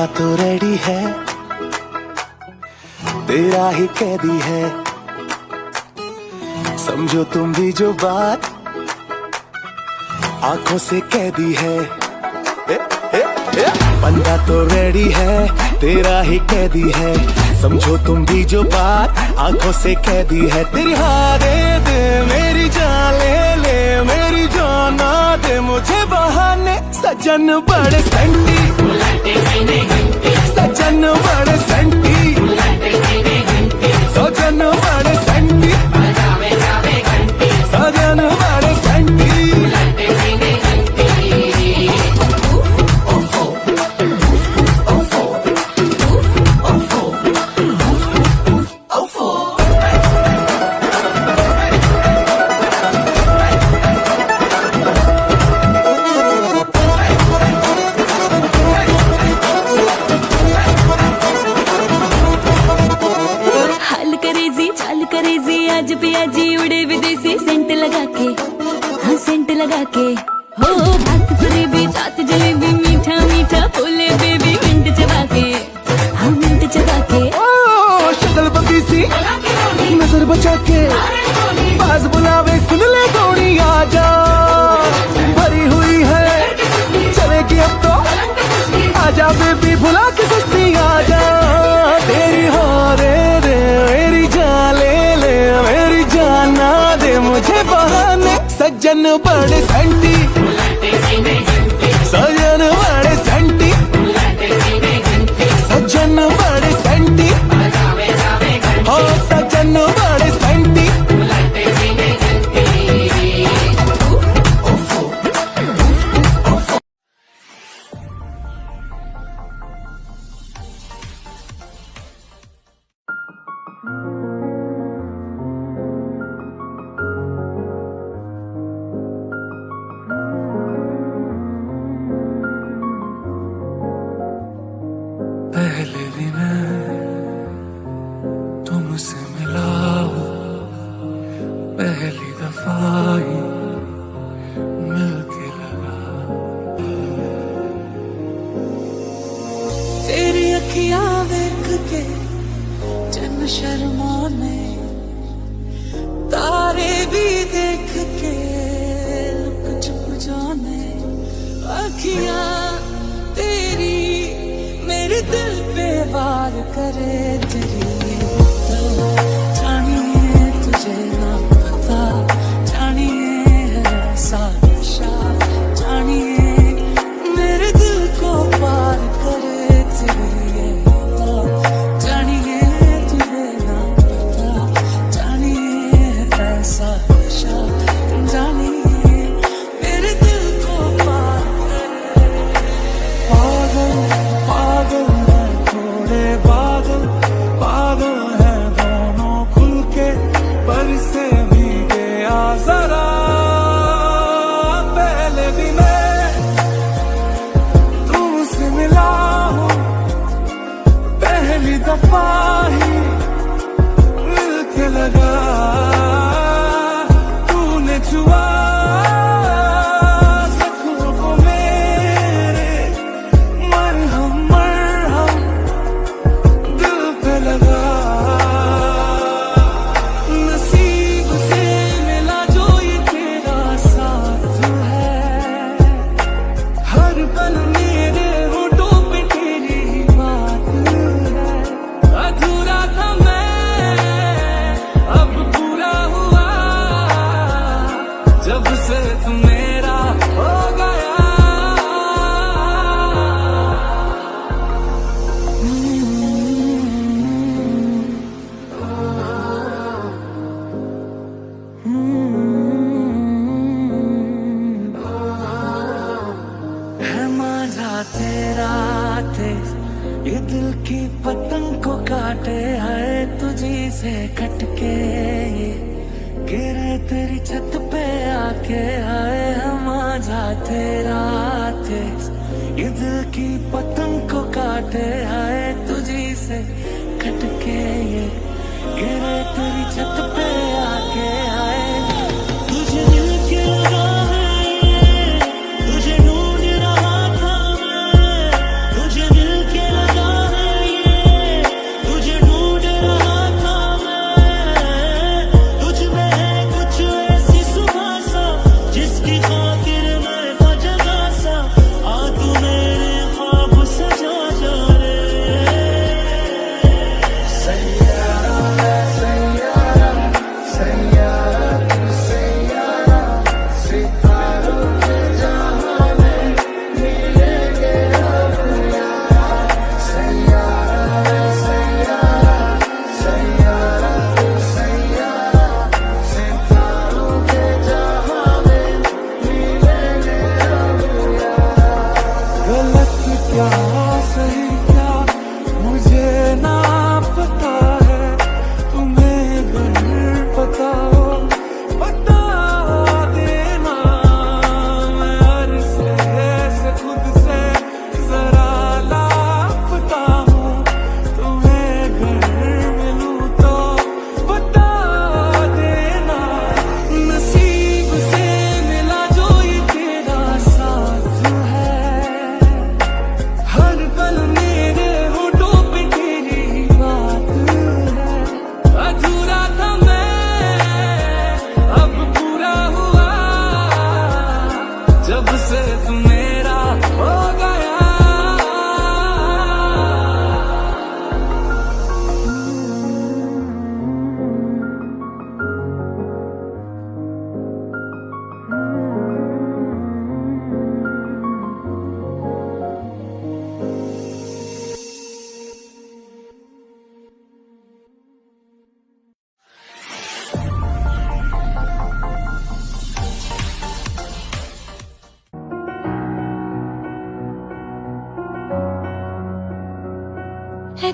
बंदा तो रेडी है। तेरा ही कैदी है। समझो तुम भी जो बात आँखों से कैदी है। बंदा तो रेडी है, तेरा ही कैदी है। समझो तुम भी जो बात आँखों से कैदी है। तेरी हाँ दे मेरी जान ले ले, मेरी जाना दे मुझे बहाने। सजन बड़े संडी सजन बड़े संडी सजन बड़े संडी सजन बड़े கண்ணுபடு சண்டி. ਅੱਖੀਆਂ ਵੇਖ ਕੇ ਚੰਨ ਸ਼ਰਮਾਨੇ ਤਾਰੇ ਵੀ ਦੇਖ ਕੇ ਲੁਕ ਛੁਪ ਜਾਣੇ ਅੱਖੀਆਂ तेरी मेरे दिल पे वार करे पहले भी मैं तुमसे मिला हूँ। पहली दफ़ा ही से कटके गिरे तेरी छत पे आके आए हम आजा तेरा थे दिल की पतंग को काटे आए तुझी से कटके ये गिरे तेरी छत पे आके आए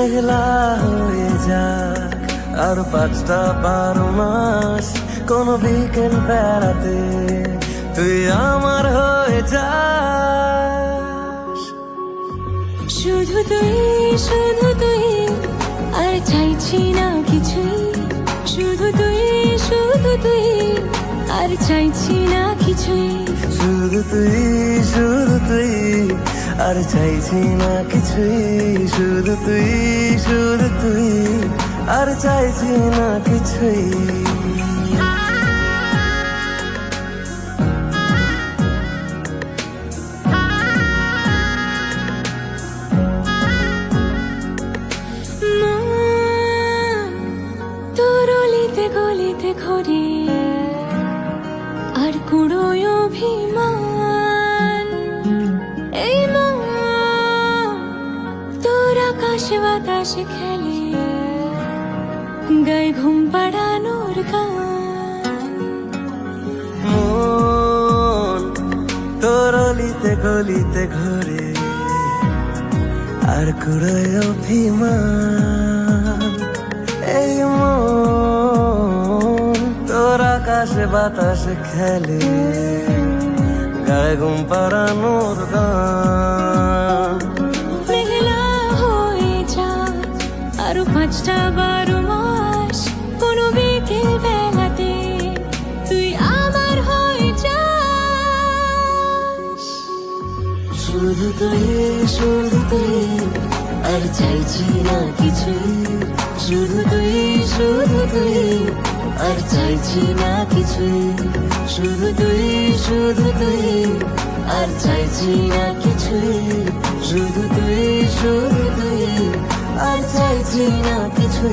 মেঘলা হয়ে যাক আর পাঁচটা বারো মাস কোন বিকেল বেড়াতে তুই আমার হয়ে যাস। শুধু তুই শুধু তুই আর চাইছি না কিছুই। শুধু তুই শুধু তুই আর চাইছি না কিছুই। শুধু তুই শুধু তুই আর চাইছি না কিছুই, শুধু তুই শুধু তুই। আর চাইছি না কিছুই। আর কুড়োয় অভিমান। এই মন বাতাসে খেলে গায়ে ঘুম পাড়ানোর গান। মন তোর অলিতে গলিতে ঘরে, আর কুড়ায় অভিমান। এই মন তোর আকাশে বাতাসে খেলে, গায়ে ঘুম পাড়ানোর গান। পাঁচটা বারো মাস, কোনো বিকেল বেলাতে তুই আমার হয়ে যাস। শুধু তুই শুধু তুই আর চাইছি না কিছু শুধু তুই শুধু তুই, আর চাইছি না কিছু শুধু তুই শুধু তুই, আর চাইছি না কিছু শুধু তুই শুধু তুই আর চাইছি না কিছু